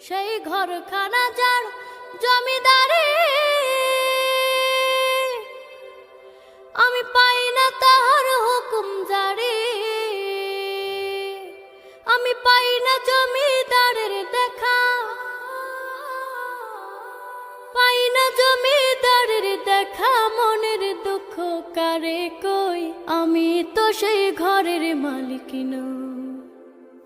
সেই ঘর খানা যার জমিদারে। আমি পাই না তাহার হুকুম জারি। আমি পাই না জমিদারের দেখা। পাই না জমিদারের দেখা, মনের দুঃখ কারে কই? আমি তো সেই ঘরের মালিক নই।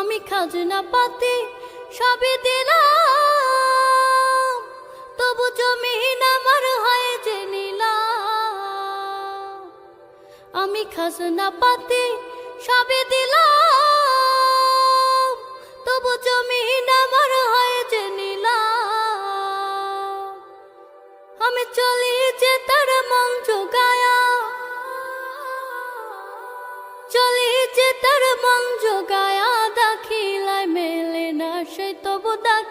আমি খাজনা পাতি সবই দিলাম। তবু জমিন আমার হয় যে নিলাম। আমি খাজনা পাতি সবে দিলাম। তবু জমিন আমার হয় যে নিলাম। আমি চলি যে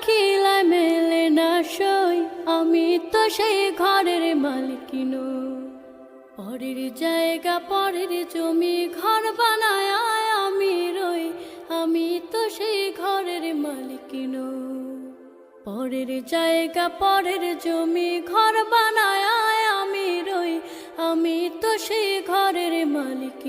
দাখিলায় মেলে না সই। আমি তো সেই ঘরের মালিক পরের জায়গা, পরের জমি, ঘর বানায় আমি রই। আমি তো সেই ঘরের মালিক পরের জায়গা, পরের জমি, ঘর বানায় আমি রই। আমি তো সেই ঘরের মালিক